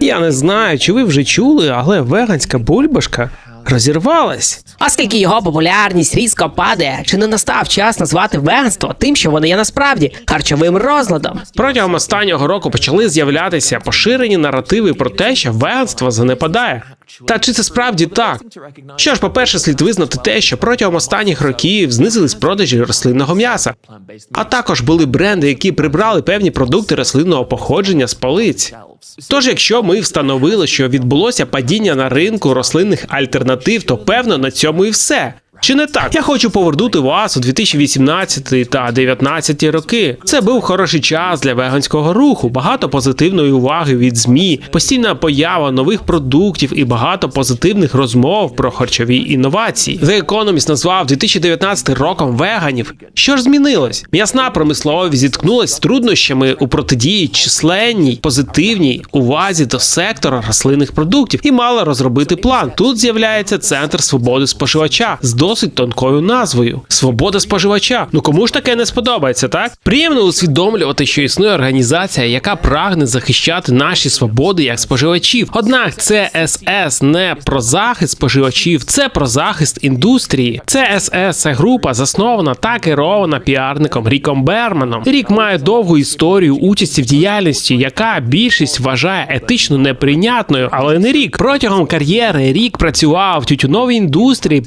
Я не знаю, чи ви вже чули, але веганська бульбашка розірвалась. Оскільки його популярність різко падає, чи не настав час назвати веганство тим, що воно є насправді харчовим розладом? Протягом останнього року почали з'являтися поширені наративи про те, що веганство занепадає. Та чи це справді так? Що ж, по-перше, слід визнати те, що протягом останніх років знизились продажі рослинного м'яса, а також були бренди, які прибрали певні продукти рослинного походження з полиць. Тож, якщо ми встановили, що відбулося падіння на ринку рослинних альтернатив, то певно на цьому і все. Чи не так? Я хочу повернути вас у 2018 та 2019 роки. Це був хороший час для веганського руху, багато позитивної уваги від змі, постійна поява нових продуктів і багато позитивних розмов про харчові інновації. The Economist назвав 2019 роком веганів. Що ж змінилось? М'ясна промисловість зіткнулась з труднощами у протидії численній позитивній увазі до сектора рослинних продуктів і мала розробити план. Тут з'являється центр свободи споживача з досить тонкою назвою Свобода споживача. Ну кому ж таке не сподобається, так? Приємно усвідомлювати, що існує організація, яка прагне захищати наші свободи як споживачів. Однак CSS не про захист споживачів, це про захист індустрії. CSS – це група заснована та керована піарником Ріком Берманом. Рік має довгу історію участі в діяльності, яка більшість вважає етично неприйнятною, але не рік. Протягом кар'єри рік працював в тютюновій індустрії,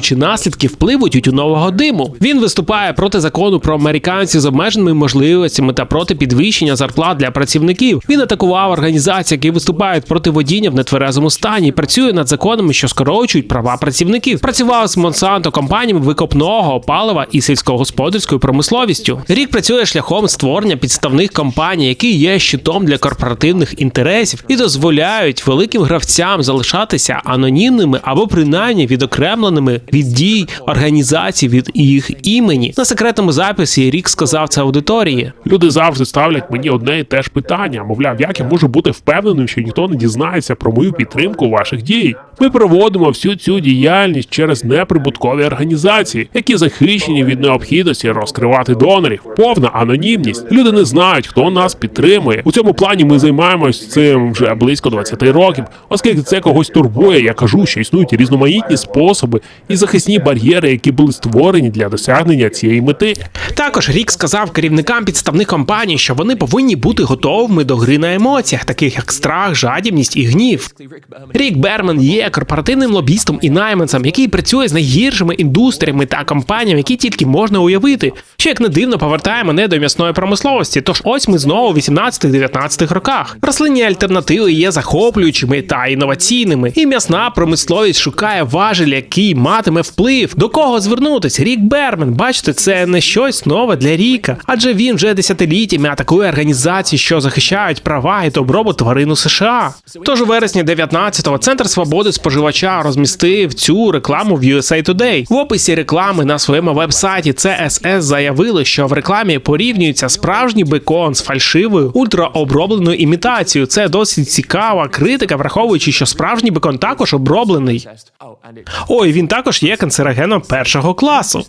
применшуючи наслідки впливу тютюнового диму. Він виступає проти закону про американців з обмеженими можливостями та проти підвищення зарплат для працівників. Він атакував організації, які виступають проти водіння в нетверезому стані. і Працює над законами, що скорочують права працівників. Працював з Монсанто компаніями викопного палива і сільськогосподарською промисловістю. Рік працює шляхом створення підставних компаній, які є щитом для корпоративних інтересів і дозволяють великим гравцям залишатися анонімними або принаймні відокремленими від дій організацій від їх імені. На секретному записі рік сказав це аудиторії. Люди завжди ставлять мені одне і те ж питання. Мовляв, як я можу бути впевненим, що ніхто не дізнається про мою підтримку ваших дій. Ми проводимо всю цю діяльність через неприбуткові організації, які захищені від необхідності розкривати донорів. Повна анонімність. Люди не знають, хто нас підтримує. У цьому плані ми займаємось цим вже близько 20 років, оскільки це когось турбує. Я кажу, що існують різноманітні способи і захисні бар'єри, які були створені для досягнення цієї мети. Також рік сказав керівникам підставних компаній, що вони повинні бути готовими до гри на емоціях, таких як страх, жадібність і гнів. Рік Берман є корпоративним лобістом і найманцем, який працює з найгіршими індустріями та компаніями, які тільки можна уявити. Що як не дивно повертає мене до м'ясної промисловості. Тож ось ми знову у 18-19 роках. Рослинні альтернативи є захоплюючими та інноваційними, і м'ясна промисловість шукає важель, який матиме вплив. До кого звернутися? Рік Бермен, бачите, це не щось нове для Ріка, адже він вже десятиліттями атакує організації, що захищають права і добробут тварин у США. Тож у вересні 19-го центр свободи споживача розмістив цю рекламу в USA Today. В описі реклами на своєму вебсайті CSS заявили, що в рекламі порівнюється справжній бекон з фальшивою ультраобробленою імітацією. Це досить цікава критика, враховуючи, що справжній бекон також оброблений. Ой, він також є канцерогеном першого класу.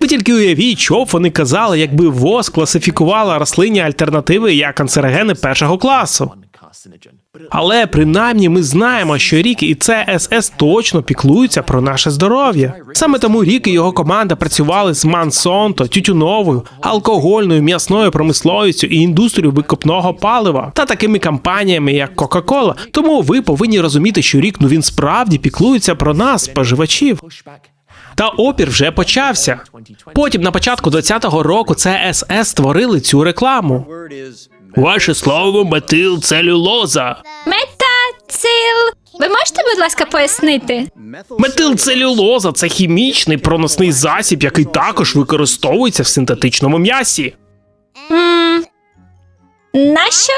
Ви тільки уявіть, що б вони казали, якби ВОЗ класифікувала рослинні альтернативи як канцерогени першого класу. Але принаймні ми знаємо, що Рік і ЦСС точно піклуються про наше здоров'я. Саме тому Рік і його команда працювали з Мансонто, тютюновою, алкогольною, м'ясною промисловістю і індустрією викопного палива та такими компаніями, як Кока-Кола. Тому ви повинні розуміти, що рік ну він справді піклується про нас, споживачів. Та опір вже почався. Потім на початку 20-го року ЦСС створили цю рекламу. Ваше слово метилцелюлоза. Метацил. Ви можете, будь ласка, пояснити? Метилцелюлоза це хімічний проносний засіб, який також використовується в синтетичному м'ясі. м нащо?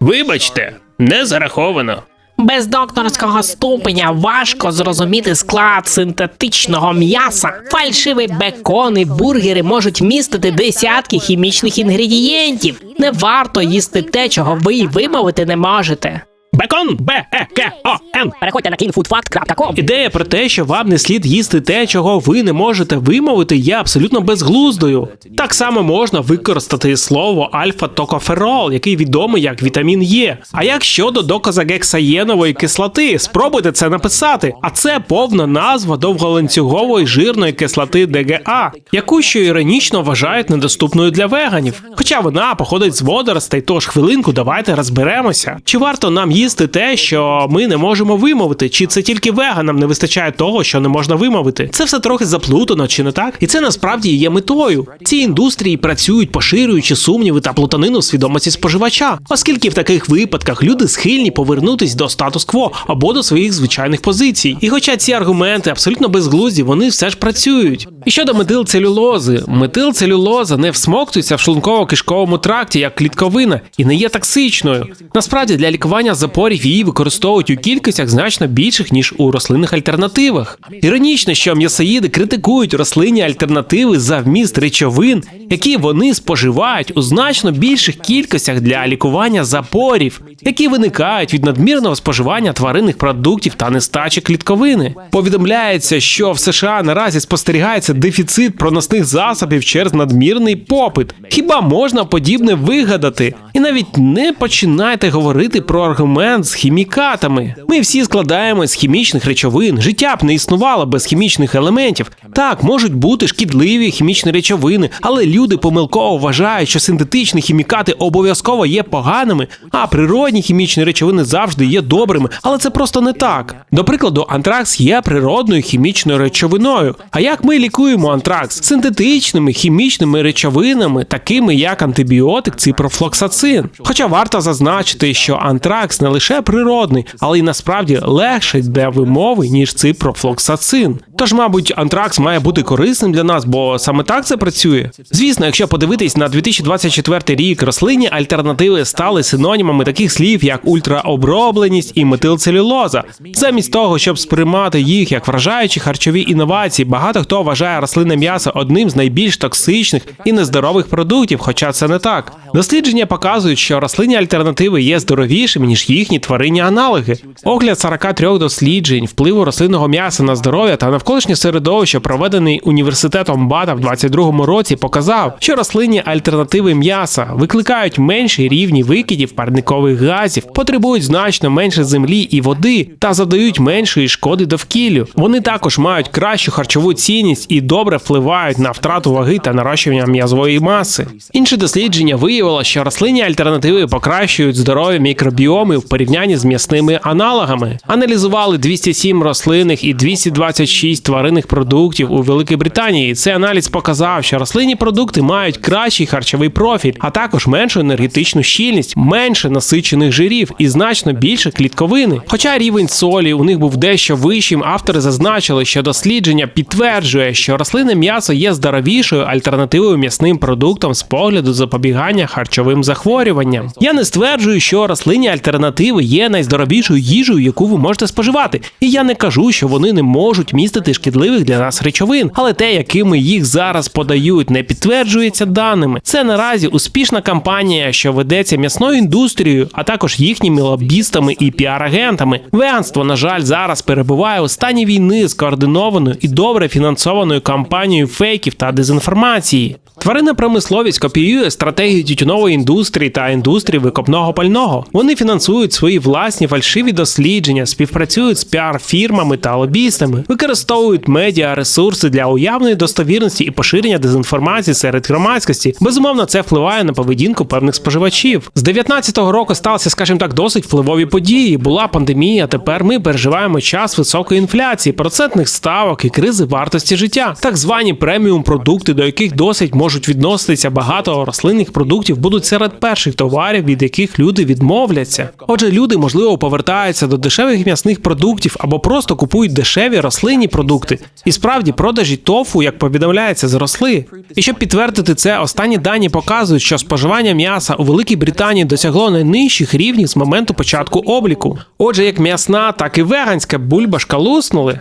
Вибачте, не зараховано. Без докторського ступеня важко зрозуміти склад синтетичного м'яса. Фальшиві бекони, бургери можуть містити десятки хімічних інгредієнтів. Не варто їсти те, чого ви й вимовити не можете. Бекон Б Е К О Н. Переходьте на cleanfoodfact.com. Ідея про те, що вам не слід їсти те, чого ви не можете вимовити, є абсолютно безглуздою. Так само можна використати слово альфа-токоферол, який відомий як вітамін Е. А як щодо доказагексаєнової кислоти? Спробуйте це написати. А це повна назва довголанцюгової жирної кислоти ДГА, яку що іронічно вважають недоступною для веганів. Хоча вона походить з водоростей, тож хвилинку давайте розберемося. Чи варто нам їсти те, що ми не можемо вимовити, чи це тільки веганам не вистачає того, що не можна вимовити? Це все трохи заплутано, чи не так? І це насправді є метою. Ці індустрії працюють, поширюючи сумніви та плутанину в свідомості споживача, оскільки в таких випадках люди схильні повернутись до статус-кво або до своїх звичайних позицій. І хоча ці аргументи абсолютно безглузді, вони все ж працюють. І щодо метилцелюлози, метилцелюлоза не всмоктується в шлунково-кишковому тракті як клітковина і не є токсичною. Насправді для лікування запорів її використовують у кількостях значно більших ніж у рослинних альтернативах. Іронічно, що м'ясоїди критикують рослинні альтернативи за вміст речовин, які вони споживають у значно більших кількостях для лікування запорів, які виникають від надмірного споживання тваринних продуктів та нестачі клітковини. Повідомляється, що в США наразі спостерігається дефіцит проносних засобів через надмірний попит. Хіба можна подібне вигадати? І навіть не починайте говорити про аргумент з хімікатами. Ми всі складаємось з хімічних речовин. Життя б не існувало без хімічних елементів. Так, можуть бути шкідливі хімічні речовини, але люди помилково вважають, що синтетичні хімікати обов'язково є поганими, а природні хімічні речовини завжди є добрими. Але це просто не так. До прикладу, антракс є природною хімічною речовиною. А як ми лікуємо антракс? Синтетичними хімічними речовинами, такими як антибіотик, ципрофлоксацин. Хоча варто зазначити, що антракс не лише природний, але й насправді легший для вимови, ніж ципрофлоксацин. Тож, мабуть, антракс має бути корисним для нас, бо саме так це працює. Звісно, якщо подивитись на 2024 рік, рослинні альтернативи стали синонімами таких слів, як ультраобробленість і метилцелюлоза. Замість того, щоб сприймати їх як вражаючі харчові інновації, багато хто вважає рослинне м'ясо одним з найбільш токсичних і нездорових продуктів, хоча це не так. Дослідження показують, що рослинні альтернативи є здоровішими ніж їхні тваринні аналоги. Огляд 43 досліджень впливу рослинного м'яса на здоров'я та навколишнє середовище, проведений університетом Бада в 22-му році, показав, що рослинні альтернативи м'яса викликають менші рівні викидів парникових газів, потребують значно менше землі і води та завдають меншої шкоди довкіллю. Вони також мають кращу харчову цінність і добре впливають на втрату ваги та нарощування м'язової маси. Інше дослідження виявило, що рослинні альтернативи покращують здоров'я мікробіоми в порівнянні з м'ясними аналогами. Аналізували 207 рослинних і 226 тваринних продуктів у Великій Британії. Цей аналіз показав, що рослинні продукти мають кращий харчовий профіль, а також меншу енергетичну щільність, менше насичених жирів і значно більше клітковини. Хоча рівень солі у них був дещо вищим, автори зазначили, що дослідження підтверджує, що рослинне м'ясо є здоровішою альтернативою м'ясним продуктам з погляду запобігання харчовим захворюванням. Я не стверджую, що рослинні альтернативи є найздоровішою їжею, яку ви можете споживати. І я не кажу, що вони не можуть містити шкідливих для нас речовин, але те, якими їх зараз подають, не підтверджується даними. Це наразі успішна кампанія, що ведеться м'ясною індустрією, а також їхніми лобістами і піар-агентами. Веганство, на жаль, зараз перебуває у стані війни з координованою і добре фінансованою кампанією фейків та дезінформації. Тваринна промисловість копіює стратегію тютюнової індустрії та індустрії викопного пального. Вони фінансують свої власні фальшиві дослідження, співпрацюють з піар-фірмами та лобістами, використовують медіа ресурси для уявної достовірності і поширення дезінформації серед громадськості. Безумовно, це впливає на поведінку певних споживачів. З 19-го року сталися, скажімо так, досить впливові події. Була пандемія. Тепер ми переживаємо час високої інфляції, процентних ставок і кризи вартості життя. Так звані преміум продукти, до яких досить можуть відноситися багато рослинних продуктів, будуть серед перших товарів, від яких люди відмовляться. Отже, люди можливо повертаються до дешевих м'ясних продуктів або просто купують дешеві рослинні продукти. І справді продажі тофу, як повідомляється, зросли. І щоб підтвердити це, останні дані показують, що споживання м'яса у Великій Британії досягло найнижчих рівнів з моменту початку обліку. Отже, як м'ясна, так і веганська бульбашка луснули.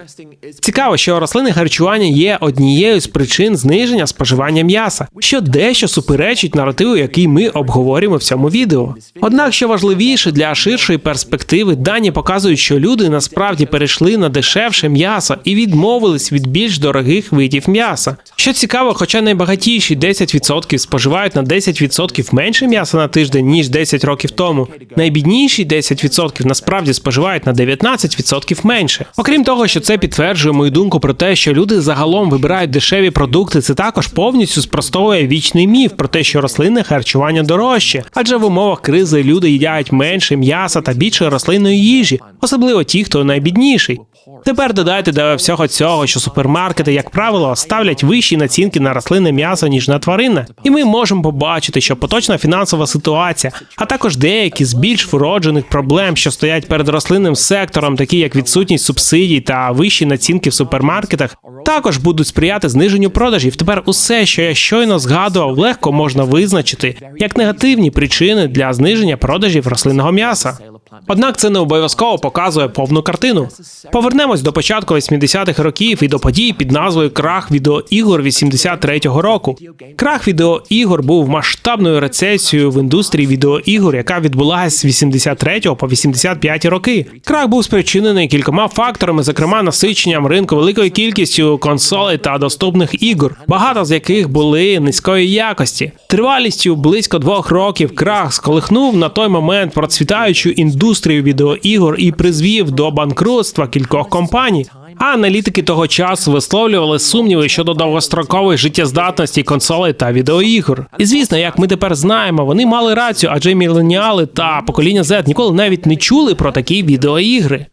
Цікаво, що рослинне харчування є однією з причин зниження споживання м'яса, що дещо суперечить наративу, який ми обговорюємо в цьому відео. Однак, що важливіше для ширшої перспективи дані показують, що люди насправді перейшли на дешевше м'ясо і відмовились від більш дорогих видів м'яса. Що цікаво, хоча найбагатіші 10% споживають на 10% менше м'яса на тиждень ніж 10 років тому, найбідніші 10% насправді споживають на 19% менше. Окрім того, що це підтверджує мою думку про те, що люди загалом вибирають дешеві продукти, це також повністю спростовує вічний міф про те, що рослинне харчування дорожче, адже в умовах кризи люди їдять менше м'яса та більше рослинної їжі, особливо ті, хто найбідніший. Тепер додайте до всього цього, що супермаркети, як правило, ставлять вищі націнки на рослинне м'ясо ніж на тваринне, і ми можемо побачити, що поточна фінансова ситуація, а також деякі з більш вроджених проблем, що стоять перед рослинним сектором, такі як відсутність субсидій та вищі націнки в супермаркетах, також будуть сприяти зниженню продажів. Тепер усе, що я щойно згадував, легко можна визначити як негативні причини для зниження продажів рослинного м'яса. Однак це не обов'язково показує повну картину. Повернемось до початку 80-х років і до подій під назвою Крах відеоігор 83-го року. Крах відеоігор був масштабною рецесією в індустрії відеоігор, яка відбулася з 83 по 85 роки. Крах був спричинений кількома факторами, зокрема насиченням ринку великою кількістю консолей та доступних ігор, багато з яких були низької якості. Тривалістю близько двох років крах сколихнув на той момент процвітаючу індустрію відеоігор і призвів до банкрутства кількох компаній. А аналітики того часу висловлювали сумніви щодо довгострокової життєздатності консолей та відеоігор. І звісно, як ми тепер знаємо, вони мали рацію, адже міленіали та покоління Z ніколи навіть не чули про такі відеоігри.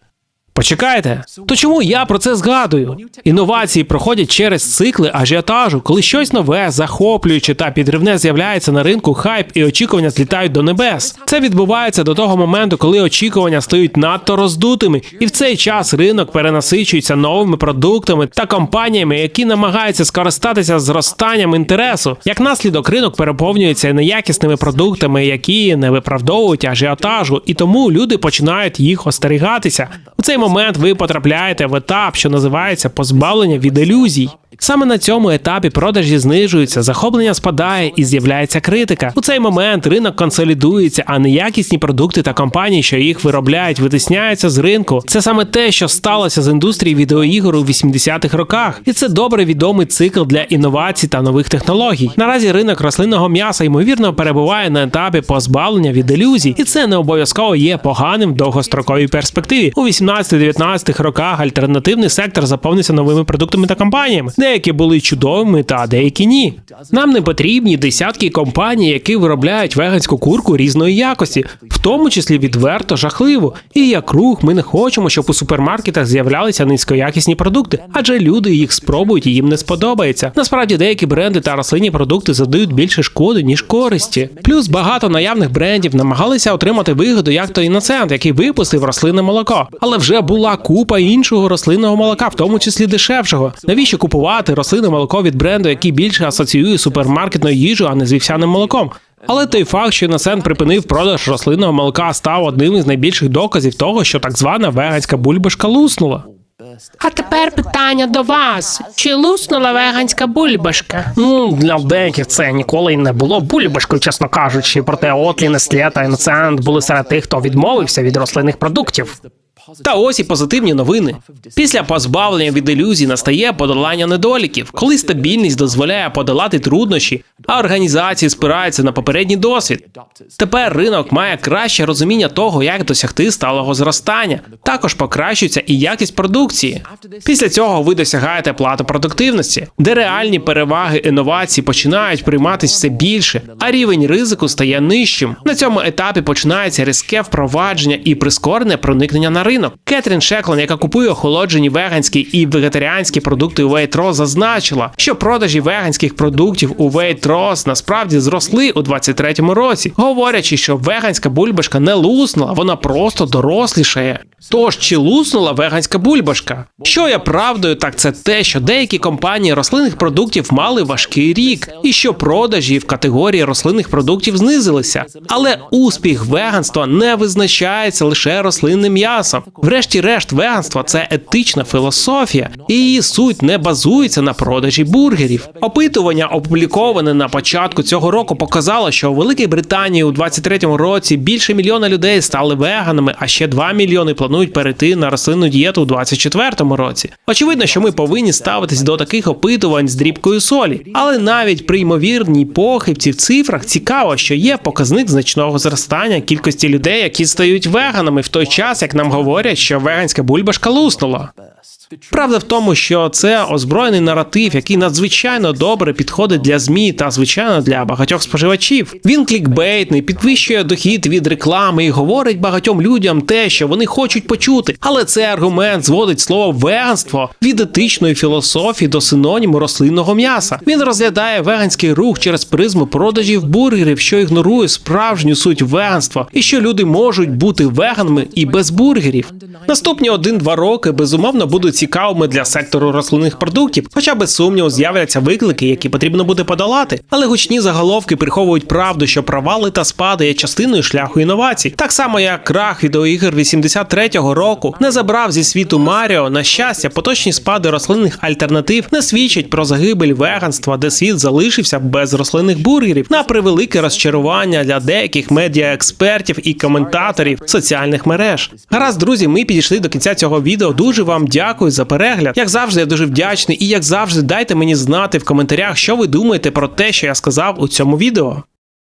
Почекайте, то чому я про це згадую? Інновації проходять через цикли ажіотажу, коли щось нове, захоплююче та підривне з'являється на ринку, хайп і очікування злітають до небес. Це відбувається до того моменту, коли очікування стають надто роздутими, і в цей час ринок перенасичується новими продуктами та компаніями, які намагаються скористатися зростанням інтересу. Як наслідок, ринок переповнюється неякісними продуктами, які не виправдовують ажіотажу, і тому люди починають їх остерігатися. У цей момент ви потрапляєте в етап, що називається позбавлення від ілюзій. Саме на цьому етапі продажі знижуються, захоплення спадає і з'являється критика. У цей момент ринок консолідується, а неякісні продукти та компанії, що їх виробляють, витисняються з ринку. Це саме те, що сталося з індустрією відеоігор у 80-х роках, і це добре відомий цикл для інновацій та нових технологій. Наразі ринок рослинного м'яса ймовірно перебуває на етапі позбавлення від ілюзій, і це не обов'язково є поганим в довгостроковій перспективі. У 18-19 роках альтернативний сектор заповнився новими продуктами та компаніями. Деякі були чудовими, та деякі ні. Нам не потрібні десятки компаній, які виробляють веганську курку різної якості, в тому числі відверто жахливо. І як рух, ми не хочемо, щоб у супермаркетах з'являлися низькоякісні продукти, адже люди їх спробують і їм не сподобається. Насправді деякі бренди та рослинні продукти задають більше шкоди ніж користі. Плюс багато наявних брендів намагалися отримати вигоду, як то іноцент, який випустив рослинне молоко. Але вже була купа іншого рослинного молока, в тому числі дешевшого. Навіщо купувати рослинне молоко від бренду, який більше асоціює з супермаркетною їжу, а не з вівсяним молоком? Але той факт, що Іносент припинив продаж рослинного молока, став одним із найбільших доказів того, що так звана веганська бульбашка луснула. А тепер питання до вас: чи луснула веганська бульбашка? Ну, для деяких це ніколи й не було бульбашкою, чесно кажучи. Проте Отлі, Нестле та Іноцент були серед тих, хто відмовився від рослинних продуктів. Та ось і позитивні новини. Після позбавлення від ілюзій настає подолання недоліків, коли стабільність дозволяє подолати труднощі, а організації спираються на попередній досвід. Тепер ринок має краще розуміння того, як досягти сталого зростання. Також покращується і якість продукції. Після цього ви досягаєте плату продуктивності, де реальні переваги інновацій починають прийматись все більше, а рівень ризику стає нижчим. На цьому етапі починається різке впровадження і прискорене проникнення на ринок. Кетрін Шеклон, яка купує охолоджені веганські і вегетаріанські продукти у Waitrose, зазначила, що продажі веганських продуктів у Waitrose насправді зросли у 23-му році, говорячи, що веганська бульбашка не луснула, вона просто дорослішає. Тож чи луснула веганська бульбашка? Що є правдою, так це те, що деякі компанії рослинних продуктів мали важкий рік, і що продажі в категорії рослинних продуктів знизилися. Але успіх веганства не визначається лише рослинним м'ясом. Врешті-решт, веганство це етична філософія, і її суть не базується на продажі бургерів. Опитування, опубліковане на початку цього року, показало, що у Великій Британії у 23-му році більше мільйона людей стали веганами, а ще 2 мільйони планують перейти на рослинну дієту у 24-му році. Очевидно, що ми повинні ставитись до таких опитувань з дрібкою солі, але навіть при ймовірній похибці в цифрах цікаво, що є показник значного зростання кількості людей, які стають веганами в той час, як нам говорять, що веганська бульбашка луснула. Правда в тому, що це озброєний наратив, який надзвичайно добре підходить для змі та звичайно для багатьох споживачів. Він клікбейтний, підвищує дохід від реклами і говорить багатьом людям те, що вони хочуть почути. Але цей аргумент зводить слово веганство від етичної філософії до синоніму рослинного м'яса. Він розглядає веганський рух через призму продажів бургерів, що ігнорує справжню суть веганства, і що люди можуть бути веганами і без бургерів. Наступні один-два роки безумовно будуть цікавими для сектору рослинних продуктів, хоча без сумніву з'являться виклики, які потрібно буде подолати. Але гучні заголовки приховують правду, що провали та спади є частиною шляху інновацій. Так само як крах відеоігр 83-го року не забрав зі світу Маріо. На щастя, поточні спади рослинних альтернатив не свідчать про загибель веганства, де світ залишився без рослинних бургерів на превелике розчарування для деяких медіаекспертів і коментаторів соціальних мереж. Гаразд, друзі, ми підійшли до кінця цього відео. Дуже вам дякую за перегляд. Як завжди, я дуже вдячний, і як завжди, дайте мені знати в коментарях, що ви думаєте про те, що я сказав у цьому відео.